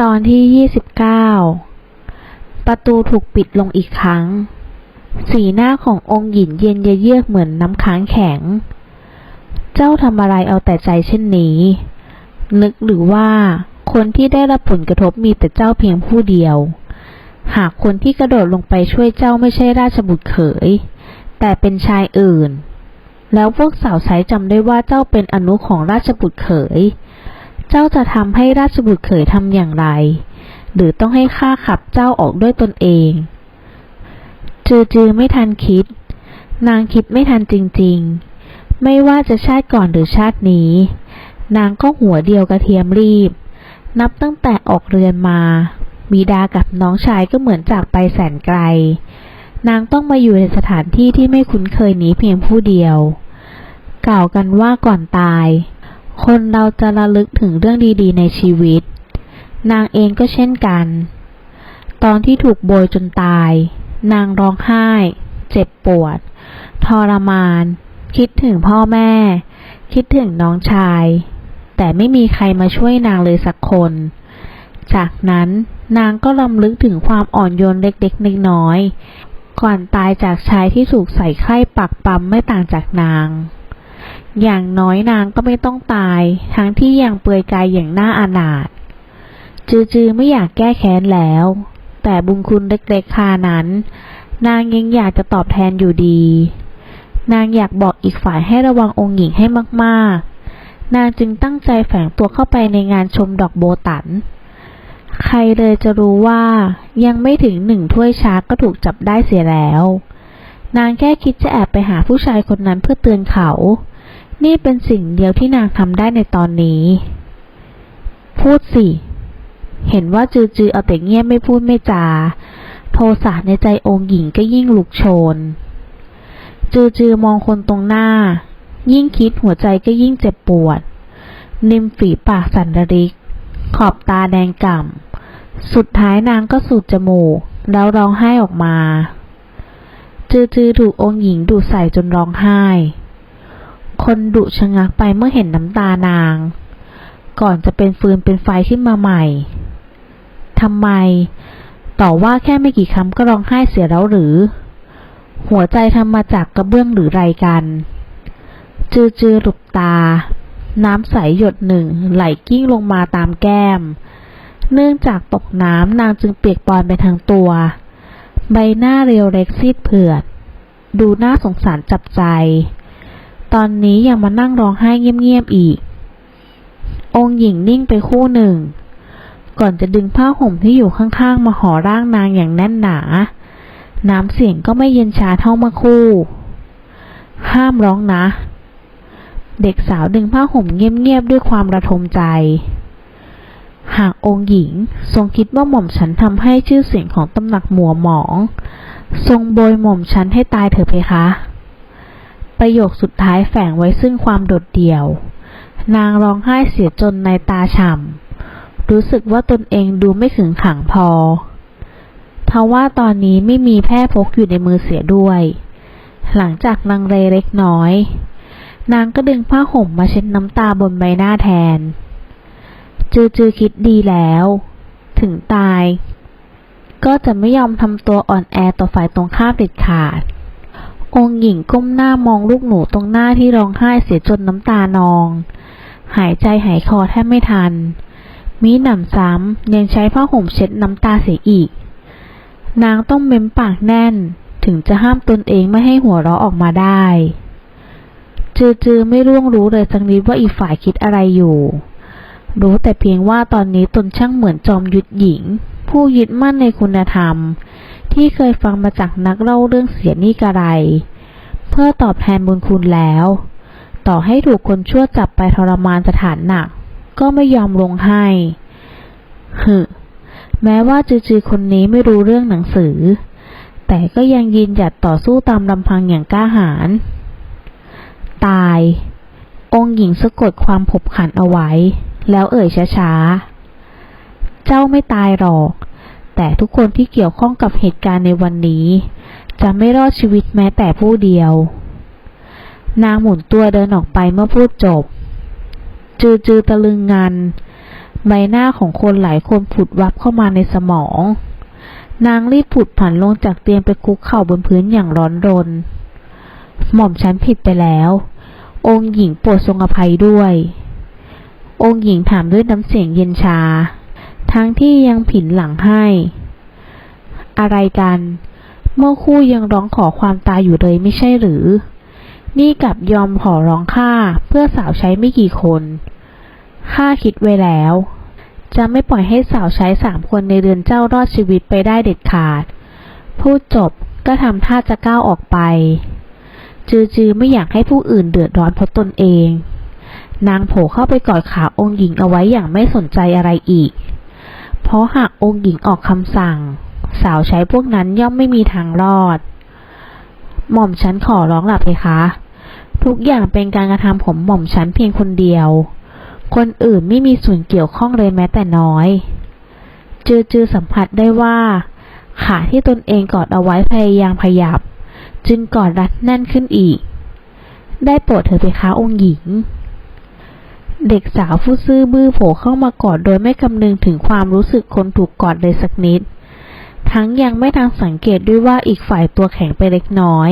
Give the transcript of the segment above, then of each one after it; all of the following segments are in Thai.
ตอนที่ 29 ประตูถูกปิดลงอีกครั้ง สีหน้าขององค์หญิงเย็นเยือกเหมือนน้ำค้างแข็ง เจ้าทำอะไรเอาแต่ใจเช่นนี้ นึกหรือว่าคนที่ได้รับผลกระทบมีแต่เจ้าเพียงผู้เดียว หากคนที่กระโดดลงไปช่วยเจ้าไม่ใช่ราชบุตรเขย แต่เป็นชายอื่น แล้วพวกสาวใช้จำได้ว่าเจ้าเป็นอนุของราชบุตรเขย เจ้าจะทำให้ราชบุตรเขยทำอย่างไร หรือต้องให้ข้าขับเจ้าออกด้วยตนเอง จือจือไม่ทันคิด นางคิดไม่ทันจริงๆ ไม่ว่าจะชาติก่อนหรือชาตินี้ นางก็หัวเดียวกระเทียมรีบ นับตั้งแต่ออกเรือนมาบิดากับน้องชายก็เหมือนจากไปแสนไกล นางต้องมาอยู่ในสถานที่ที่ไม่คุ้นเคยนี้เพียงผู้เดียว กล่าวกันว่าก่อนตาย คนเราจะระลึกถึงเรื่องดีๆ ในชีวิต นางเองก็เช่นกัน ตอนที่ถูกโบยจนตาย นางร้องไห้ เจ็บปวด ทรมาน คิดถึงพ่อแม่ คิดถึงน้องชาย แต่ไม่มีใครมาช่วยนางเลยสักคน จากนั้นนางก็ลำลึกถึงความอ่อนโยนเล็กๆน้อยๆก่อนตายจากชายที่ถูกใส่ไข้ปักปั๊มไม่ต่างจากนาง อย่างน้อยนางก็ไม่ต้องตาย ทั้งที่ยังเปลือยกายอย่างน่าอานาถจือๆไม่อยากแก้แค้นแล้ว แต่บุญคุณเล็กๆคานั้น นางยังอยากจะตอบแทนอยู่ดี นางอยากบอกอีกฝ่ายให้ระวังองค์หญิงให้มากๆ นางจึงตั้งใจแฝงตัวเข้าไปในงานชมดอกโบตัน ใครเลยจะรู้ว่ายังไม่ถึงหนึ่งถ้วยชาก็ถูกจับได้เสียแล้ว นางแค่คิดจะแอบไปหาผู้ชายคนนั้นเพื่อเตือนเขา นี่เป็นสิ่งเดียวที่นางทำได้ในตอนนี้ พูดสิ เห็นว่าจือจือเอาแต่เงียบไม่พูดไม่จา โทสะในใจองค์หญิงก็ยิ่งลุกโชน จือจือมองคนตรงหน้า ยิ่งคิดหัวใจก็ยิ่งเจ็บปวด นิมฝีปากสันระริก ขอบตาแดงก่ำ สุดท้ายนางก็สูดจมูก แล้วร้องไห้ออกมา จือจือถูกองค์หญิงดูใส่จนร้องไห้ คนดุชะงักไปเมื่อเห็นน้ำตานาง ก่อนจะเป็นฟืนเป็นไฟขึ้นมาใหม่ทำไม ต่อว่าแค่ไม่กี่คำก็ร้องไห้เสียแล้วหรือ หัวใจทำมาจากกระเบื้องหรือไรกัน จือจือหลุบตา น้ำใสหยดหนึ่งไหลกิ้งลงมาตามแก้ม เนื่องจากตกน้ำนางจึงเปียกปอนไปทั้งตัว ใบหน้าเรียวเล็กซีดเผือด ดูน่าสงสารจับใจ ตอนนี้ยังมานั่งร้องไห้เงียบๆอีก องค์หญิงนิ่งไปคู่หนึ่ง ก่อนจะดึงผ้าห่มที่อยู่ข้างๆ มาห่อร่างนางอย่างแน่นหนา น้ำเสียงก็ไม่เย็นชาเท่าเมื่อคู่ ห้ามร้องนะ เด็กสาวดึงผ้าห่มเงียบๆด้วยความระทมใจ หากองค์หญิงทรงคิดว่าหม่อมฉันทำให้ชื่อเสียงของตำหนักหมัวหมอง ทรงโบยหม่อมฉันให้ตายเถอะเพคะ ประโยคสุดท้ายแฝงไว้ซึ่งความโดดเดี่ยว นางร้องไห้เสียจนในตาฉ่ำ รู้สึกว่าตนเองดูไม่ขึงขังพอ ทว่าตอนนี้ไม่มีแพร่พกอยู่ในมือเสียด้วย หลังจากลังเลเล็กน้อย นางก็ดึงผ้าห่มมาเช็ดน้ำตาบนใบหน้าแทน จือจือคิดดีแล้ว ถึงตาย ก็จะไม่ยอมทำตัวอ่อนแอต่อฝ่ายตรงข้ามเด็ดขาด องค์หญิงก้มหน้ามองลูกหนูตรงหน้าที่ร้องไห้เสียจนน้ำตานอง หายใจหายคอแทบไม่ทัน มีหนำซ้ำยังใช้ผ้าห่มเช็ดน้ำตาเสียอีก นางต้องเม้มปากแน่น ถึงจะห้ามตนเองไม่ให้หัวเราะออกมาได้ จือจือไม่ร่วงรู้เลยสักนิดว่าอีกฝ่ายคิดอะไรอยู่ รู้แต่เพียงว่าตอนนี้ตนช่างเหมือนจอมยุทธหญิง ผู้ยึดมั่นในคุณธรรม ที่เคยฟังมาจากนักเล่าเรื่องเสียนี่กระไร เพื่อตอบแทนบุญคุณแล้ว ต่อให้ถูกคนชั่วจับไปทรมานสถานหนัก ก็ไม่ยอมลงให้ฮึแม้ว่าจือๆคนนี้ไม่รู้เรื่องหนังสือ แต่ก็ยังยืนหยัดต่อสู้ตามลำพังอย่างกล้าหาญตาย องค์หญิงสะกดความผบขันเอาไว้ แล้วเอ่ยช้าๆ เจ้าไม่ตายหรอก แต่ทุกคนที่เกี่ยวข้องกับเหตุการณ์ในวันนี้ จะไม่รอดชีวิตแม้แต่ผู้เดียว นางหมุนตัวเดินออกไปเมื่อพูดจบ จือจือตะลึงงัน ใบหน้าของคนหลายคนผุดวับเข้ามาในสมอง นางรีบผุดผันลงจากเตียงไปคุกเข่าบนพื้นอย่างร้อนรน หม่อมฉันผิดไปแล้ว องค์หญิงโปรดทรงอภัยด้วย องค์หญิงถามด้วยน้ำเสียงเย็นชา ทั้งที่ยังผินหลังให้ อะไรกันเมื่อคู่ยังร้องขอความตายอยู่เลยไม่ใช่หรือ นี่กลับยอมขอร้องค่าเพื่อสาวใช้ไม่กี่คนข้าคิดไว้แล้ว จะไม่ปล่อยให้สาวใช้สามคนในเรือนเจ้ารอดชีวิตไปได้เด็ดขาด พูดจบก็ทำท่าจะก้าวออกไป จือจือไม่อยากให้ผู้อื่นเดือดร้อนเพราะตนเอง นางโผล่เข้าไปกอดขาองค์หญิงเอาไว้อย่างไม่สนใจอะไรอีก ราะหากองค์หญิงออกคำสั่ง สาวใช้พวกนั้นย่อมไม่มีทางรอด หม่อมฉันขอร้องหลับเลยคะ ทุกอย่างเป็นการกระทำของหม่อมฉันเพียงคนเดียว คนอื่นไม่มีส่วนเกี่ยวข้องเลยแม้แต่น้อย จือจือสัมผัสได้ว่า ขาที่ตนเองกอดเอาไว้พยายามขยับ จึงกอดรัดแน่นขึ้นอีก ได้โปรดเถอะเพคะองค์หญิง เด็กสาวผู้ซื่อบื้อโผล่เข้ามากอดโดยไม่คำนึงถึงความรู้สึกคนถูกกอดเลยสักนิด ทั้งยังไม่ทันสังเกตด้วยว่าอีกฝ่ายตัวแข็งไปเล็กน้อย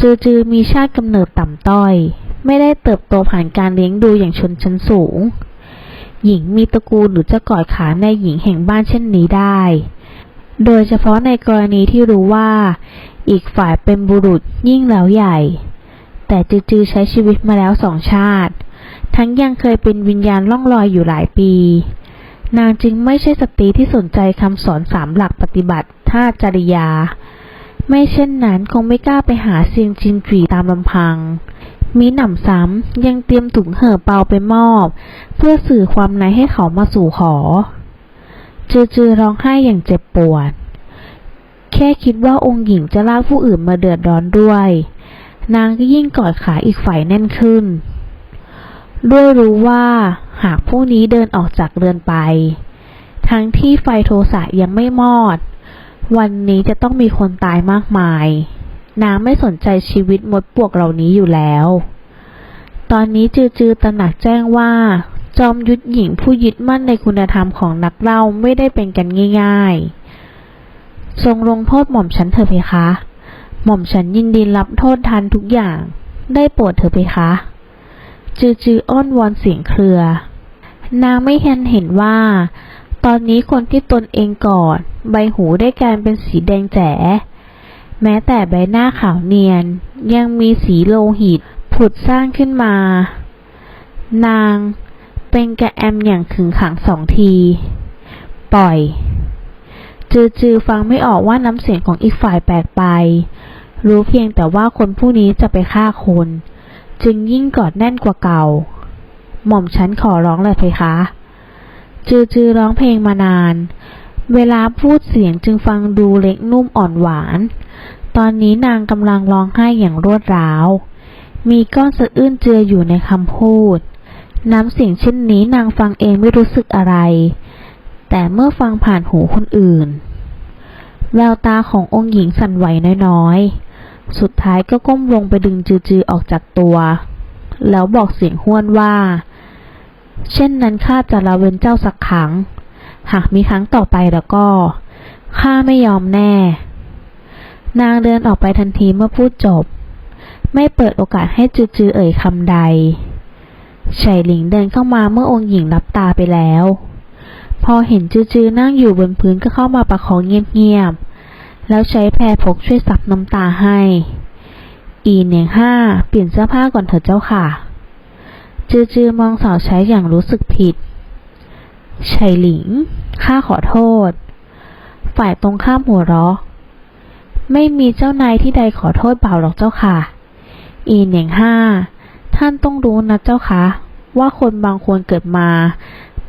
จือจือมีชาติกำเนิดต่ำต้อย ไม่ได้เติบโตผ่านการเลี้ยงดูอย่างชนชั้นสูง หญิงมีตระกูลหรือจะกอดขาในหญิงแห่งบ้านเช่นนี้ได้ โดยเฉพาะในกรณีที่รู้ว่า อีกฝ่ายเป็นบุรุษยิ่งแล้วใหญ่ แต่จือจือใช้ชีวิตมาแล้วสองชาติ ทั้งยังเคยเป็นวิญญาณล่องลอยอยู่หลายปี นางจึงไม่ใช่สตรีที่สนใจคำสอนสามหลักปฏิบัติท่าจริยา ไม่เช่นนั้นคงไม่กล้าไปหาเซียงจินจีตามลำพัง มีหนำซ้ำยังเตรียมถุงเห่อเปาไปมอบ เพื่อสื่อความในให้เขามาสู่ขอ จือจือร้องไห้อย่างเจ็บปวด แค่คิดว่าองค์หญิงจะลากผู้อื่นมาเดือดร้อนด้วย นางก็ยิ่งกอดขาอีกฝ่ายแน่นขึ้น ด้วยรู้ว่าหากผู้นี้เดินออกจากเรือนไป ทั้งที่ไฟโทสะยังไม่มอด วันนี้จะต้องมีคนตายมากมาย นางไม่สนใจชีวิตมดปวกเหล่านี้อยู่แล้ว ตอนนี้จือจือตระหนักแจ้งว่า จอมยุทธหญิงผู้ยึดมั่นในคุณธรรมของนักเล่าไม่ได้เป็นกันง่าย ๆ ทรงลงโทษหม่อมฉันเถอะเพคะ หม่อมฉันยินดีรับโทษทันทุกอย่าง ได้โปรดเถอะเพคะ จือจืออ้อนวอนเสียงเครือ นางไม่เห็นเห็นว่า ตอนนี้คนที่ตนเองกอดใบหูได้กลายเป็นสีแดงแจ๋ แม้แต่ใบหน้าขาวเนียน ยังมีสีโลหิตผุดสร้างขึ้นมา นางเป็นกระแอมอย่างขึงขังสองที ปล่อย จือจือฟังไม่ออกว่าน้ำเสียงของอีกฝ่ายแปลกไป รู้เพียงแต่ว่าคนผู้นี้จะไปฆ่าคน จึงยิ่งกอดแน่นกว่าเก่า หม่อมฉันขอร้องเลยเพคะ จือจือร้องเพลงมานาน เวลาพูดเสียงจึงฟังดูเล็กนุ่มอ่อนหวาน ตอนนี้นางกำลังร้องไห้อย่างรวดร้าว มีก้อนสะอื้นเจืออยู่ในคำพูด น้ำเสียงเช่นนี้นางฟังเองไม่รู้สึกอะไร แต่เมื่อฟังผ่านหูคนอื่น แววตาขององค์หญิงสั่นไหวน้อยๆ สุดท้ายก็ก้มลงไปดึงจือๆออกจากตัว แล้วบอกเสียงห้วนว่า เช่นนั้นข้าจะละเว้นเจ้าสักครั้ง หากมีครั้งต่อไปแล้วก็ ข้าไม่ยอมแน่ นางเดินออกไปทันทีเมื่อพูดจบ ไม่เปิดโอกาสให้จือจือเอ่ยคำใดไฉหลิงเดินเข้ามาเมื่อองค์หญิงรับตาไปแล้ว พอเห็นจือจือนั่งอยู่บนพื้นก็เข้ามาประคองเงียบๆ แล้วใช้แพรพกช่วยซับน้ำตาให้ อีเนียงห้าเปลี่ยนเสื้อผ้าก่อนเถอะเจ้าค่ะ จือจือมองสาวใช้อย่างรู้สึกผิดไฉหลิง ข้าขอโทษ ฝ่ายตรงข้ามหัวเราะ ไม่มีเจ้านายที่ใดขอโทษเปล่าหรอกเจ้าค่ะ อีเนียงห้า ท่านต้องรู้นะเจ้าค่ะ ว่าคนบางคนเกิดมา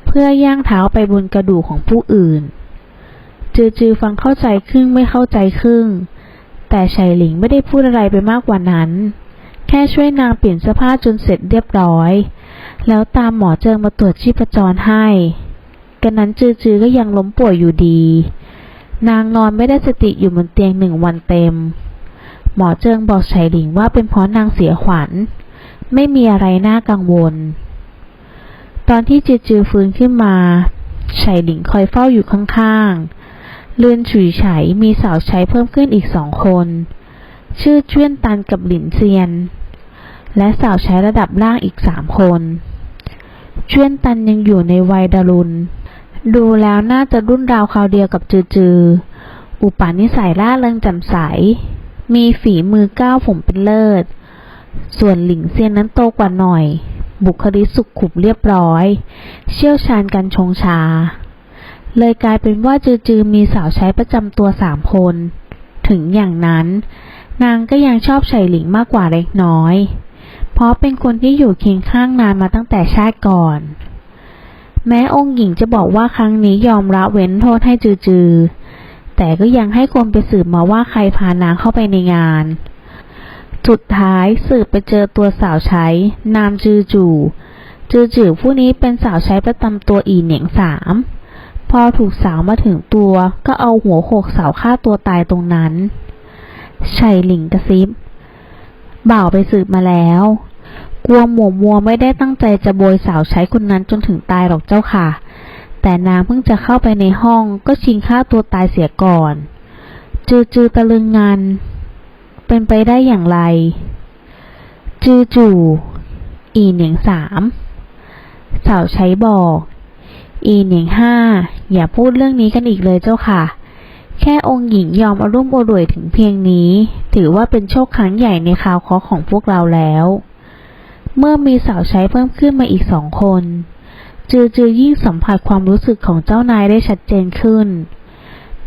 เพื่อย่างเท้าไปบนกระดูกของผู้อื่น จือจือฟังเข้าใจครึ่งไม่เข้าใจครึ่ง แต่ชัยหลิงไม่ได้พูดอะไรไปมากกว่านั้น แค่ช่วยนางเปลี่ยนเสื้อผ้าจนเสร็จเรียบร้อย แล้วตามหมอเจิงมาตรวจชีพจรให้กันนั้นจือจือก็ยังล้มป่วยอยู่ดี นางนอนไม่ได้สติอยู่บนเตียงหนึ่งวันเต็ม หมอเจิงบอกไฉหลิงว่าเป็นเพราะนางเสียขวัญ ไม่มีอะไรน่ากังวล ตอนที่จือจือฟื้นขึ้นมาไฉหลิงคอยเฝ้าอยู่ข้างๆ เลือนฉุยไฉมีสาวใช้เพิ่มขึ้นอีกสองคน ชื่อเจ้วนตันกับหลินเซียน และสาวใช้ระดับล่างอีกสามคนเจ้วนตันยังอยู่ในวัยดารุณ ดูแล้วน่าจะรุ่นราวคราวเดียวกับจือจือ อุปนิสัยล่าเริงแจ่มใส มีฝีมือก้าวผมเป็นเลิศ ส่วนหลิงเซียนนั้นโตกว่าหน่อย บุคลิกสุขุมเรียบร้อย เชี่ยวชาญการชงชา เลยกลายเป็นว่าจือจือมีสาวใช้ประจำตัวสามคน ถึงอย่างนั้น นางก็ยังชอบไฉหลิงมากกว่าเล็กน้อย เพราะเป็นคนที่อยู่เคียงข้างนานมาตั้งแต่ชาติก่อน แม้องค์หญิงจะบอกว่าครั้งนี้ยอมละเว้นโทษให้จือจือแต่ก็ยังให้คนไปสืบมาว่าใครพานางเข้าไปในงานสุดท้ายสืบไปเจอตัวสาวใช้ นามจือจู่จือจือผู้นี้เป็นสาวใช้ประจำตัวอีเหนียงสาม พอถูกสาวมาถึงตัว ก็เอาหัวโขกสาวฆ่าตัวตายตรงนั้นไฉหลิงกระซิบ บ่าวไปสืบมาแล้ว กลัวหมัวมัวไม่ได้ตั้งใจจะโบยสาวใช้คนนั้นจนถึงตายหรอกเจ้าค่ะ แต่นางเพิ่งจะเข้าไปในห้องก็ชิงฆ่าตัวตายเสียก่อน จือจือตะลึงงาน เป็นไปได้อย่างไร จือจู่อีเหนียงสาม สาวใช้บอก อีหนียงห้าอย่าพูดเรื่องนี้กันอีกเลยเจ้าค่ะ แค่องค์หญิงยอมอารุ่มอรวยถึงเพียงนี้ ถือว่าเป็นโชคครั้งใหญ่ในคราวเคราะห์ของพวกเราแล้ว เมื่อมีสาวใช้เพิ่มขึ้นมาอีกสองคน จือจือยิ่งสัมผัสความรู้สึกของเจ้านายได้ชัดเจนขึ้น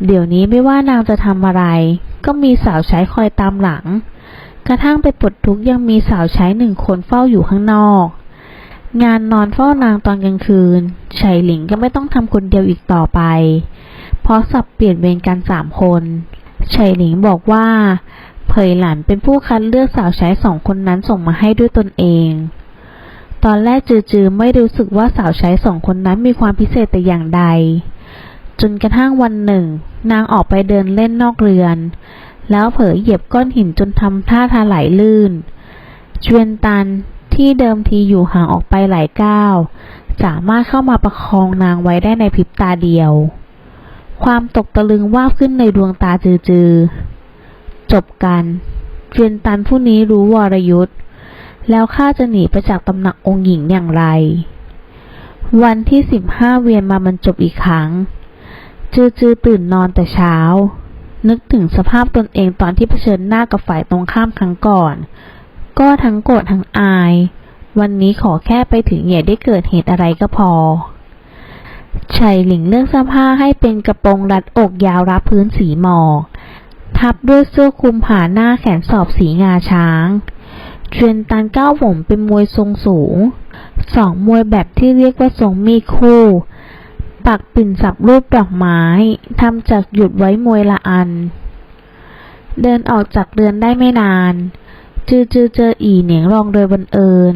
เดี๋ยวนี้ไม่ว่านางจะทำอะไร ก็มีสาวใช้คอยตามหลัง กระทั่งไปปลดทุกยังมีสาวใช้หนึ่งคนเฝ้าอยู่ข้างนอก งานนอนเฝ้านางตอนกลางคืนไฉหลิงก็ไม่ต้องทำคนเดียวอีกต่อไป เพราะสับเปลี่ยนเวรกันสามคนไฉหลิงบอกว่า เผยหลันเป็นผู้คัดเลือกสาวใช้สองคนนั้นส่งมาให้ด้วยตนเอง ตอนแรกจือๆไม่รู้สึกว่าสาวใช้สองคนนั้นมีความพิเศษแต่อย่างใด จนกระทั่งวันหนึ่ง นางออกไปเดินเล่นนอกเรือน แล้วเผยเหยียบก้อนหินจนทำท่าทาไหลลื่นเวนตัน ที่เดิมทีอยู่ห่างออกไปหลายก้าว สามารถเข้ามาประคองนางไว้ได้ในพริบตาเดียว ความตกตะลึงว่าขึ้นในดวงตาจือๆ จบกันเจวียนตันผู้นี้รู้วรยุทธ์แล้วข้าจะหนีไปจากตำหนักองค์หญิงอย่างไร วันที่สิบห้าเวียนมามันจบอีกครั้ง จือจือตื่นนอนแต่เช้า นึกถึงสภาพตนเองตอนที่เผชิญหน้ากับฝ่ายตรงข้ามครั้งก่อน ก็ทั้งโกรธทั้งอาย วันนี้ขอแค่ไปถึงอย่าได้เกิดเหตุอะไรก็พอชัยหลิงเลือกเสื้อผ้าให้เป็นกระโปรงรัดอกยาวรับพื้นสีหมอก ทับด้วยเสื้อคลุมผ่าหน้าแขนสอบสีงาช้างเทรนตันก้าวผมเป็นมวยทรงสูง สองมวยแบบที่เรียกว่าทรงมีคู่ ปักปิ่นสับรูปดอกไม้ทำจากหยุดไว้มวยละอัน เดินออกจากเรือนได้ไม่นาน จือจือเจออีเหนียงรองโดยบังเอิญ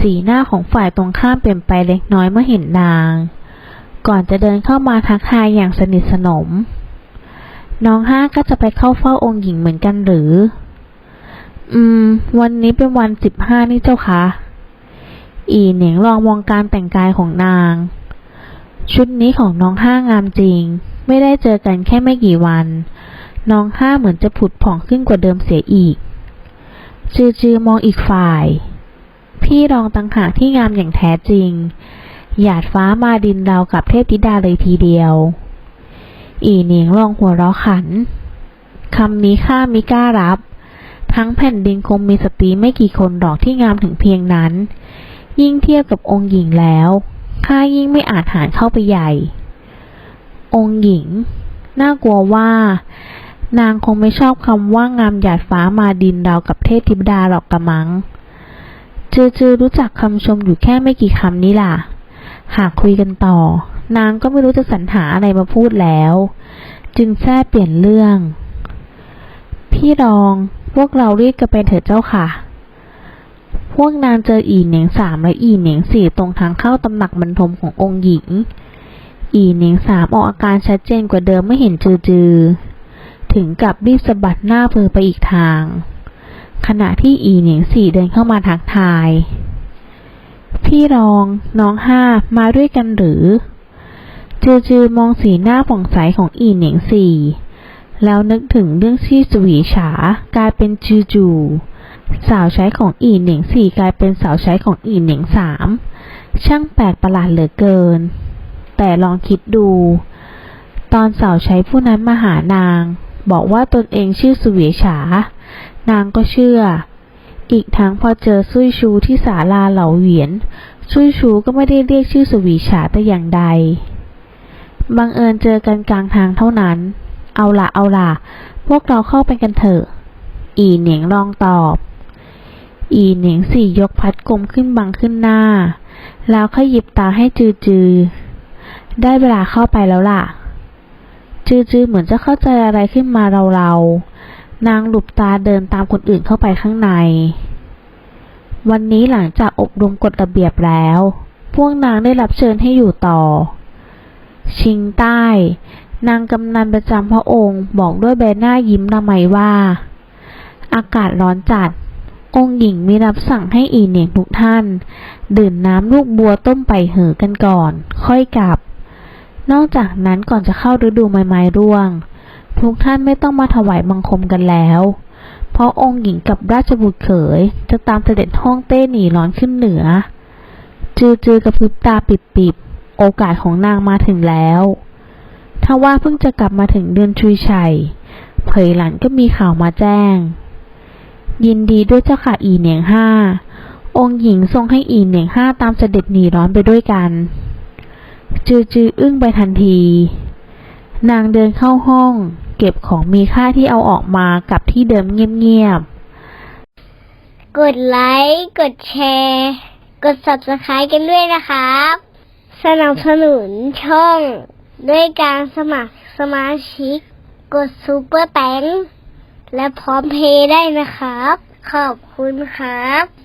สีหน้าของฝ่ายตรงข้ามเปลี่ยนไปเล็กน้อยเมื่อเห็นนาง ก่อนจะเดินเข้ามาทักทายอย่างสนิทสนม น้องห้าก็จะไปเข้าเฝ้าองค์หญิงเหมือนกันหรือ อืม วันนี้เป็นวันสิบห้านี่เจ้าคะ อีเหนียงลองมองการแต่งกายของนาง ชุดนี้ของน้องห้างามจริง ไม่ได้เจอกันแค่ไม่กี่วัน น้องห้าเหมือนจะผุดผ่องขึ้นกว่าเดิมเสียอีก จือจือมองอีกฝ่าย พี่รองตังหากที่งามอย่างแท้จริง หยาดฟ้ามาดินราวกับเทพธิดาเลยทีเดียว อีเหนียงลองหัวเราะขันคำนี้ข้ามิกล้ารับ ทั้งแผ่นดินคงมีสตรีไม่กี่คนหรอกที่งามถึงเพียงนั้น ยิ่งเทียบกับองค์หญิงแล้วข้ายิ่งไม่อาจหารเข้าไปใหญ่ องค์หญิง น่ากลัวว่า นางคงไม่ชอบคำว่างามหยาดฟ้ามาดินราวกับเทพธิดาหรอกกระมัง จือจือรู้จักคำชมอยู่แค่ไม่กี่คำนี้ล่ะ หากคุยกันต่อ นางก็ไม่รู้จะสรรหาอะไรมาพูดแล้ว จึงแท้เปลี่ยนเรื่อง พี่รองพวกเราเรียกกันไปเถิดเจ้าค่ะ พวกนางเจออีเหนียงสามและอีเหนียงสี่ตรงทางเข้าตำหนักบรรทมขององค์หญิง อีเหนียงสามออกอาการชัดเจนกว่าเดิมไม่เห็นจือจือ ถึงกับรีบสะบัดหน้าเพอไปอีกทาง ขณะที่อีเหนียงสี่เดินเข้ามาทักทาย พี่รอง น้องห้ามาด้วยกันหรือ จือจือมองสีหน้าผ่องใสของอีเหนียงสี่แล้วนึกถึงเรื่องที่สวีฉากลายเป็นจือจูสาวใช้ของอีเหนียงสี่กลายเป็นสาวใช้ของอีเหนียงสามช่างแปลกประหลาดเหลือเกิน แต่ลองคิดดู ตอนสาวใช้ผู้นั้นมาหานาง บอกว่าตนเองชื่อสุเวฉา นางก็เชื่อ อีกทั้งพอเจอซุยชูที่ศาลาเหลาเหวียน ซุยชูก็ไม่ได้เรียกชื่อสุวีฉาแต่อย่างใด บังเอิญเจอกันกลางทางเท่านั้น เอาล่ะเอาล่ะพวกเราเข้าไปกันเถอะ อีเหนียงลองตอบ อีเหนียงสี่ยกพัดกลมขึ้นบังขึ้นหน้า แล้วขยิบตาให้จือจือได้เวลาเข้าไปแล้วล่ะ จือจือเหมือนจะเข้าใจอะไรขึ้นมาเราๆนางหลุบตาเดินตามคนอื่นเข้าไปข้างใน วันนี้หลังจากอบรมกฎระเบียบแล้ว พวกนางได้รับเชิญให้อยู่ต่อ ชิงใต้ นางกำนันประจำพระองค์บอกด้วยใบหน้ายิ้มละไมว่า อากาศร้อนจัด องค์หญิงมีรับสั่งให้อีเหนียงทุกท่าน ดื่มน้ำลูกบัวต้มไปเหอกันก่อน ค่อยกลับ นอกจากนั้นก่อนจะเข้าฤดูใบไม้ร่วง ทุกท่านไม่ต้องมาถวายบังคมกันแล้ว เพราะองค์หญิงกับราชบุตรเขย จะตามเสด็จฮ่องเต้หนีร้อนขึ้นเหนือ จือจือกับพริบตาปิบๆ โอกาสของนางมาถึงแล้วถ้าว่าเพิ่งจะกลับมาถึงเดือนชุยชัย เผยหลันก็มีข่าวมาแจ้ง ยินดีด้วยเจ้าค่ะอีเหนียงห้า องค์หญิงทรงให้อีเหนียงห้าตามเสด็จหนีร้อนไปด้วยกัน จือจืออึ้งไปทันที นางเดินเข้าห้อง เก็บของมีค่าที่เอาออกมากับที่เดิมเงียบๆ กดไลค์ กดแชร์ กด subscribe กันด้วยนะครับ สนับสนุนช่อง ด้วยการสมัครสมาชิก กดซูเปอร์แตงและพร้อมเพย์ได้นะครับ ขอบคุณครับ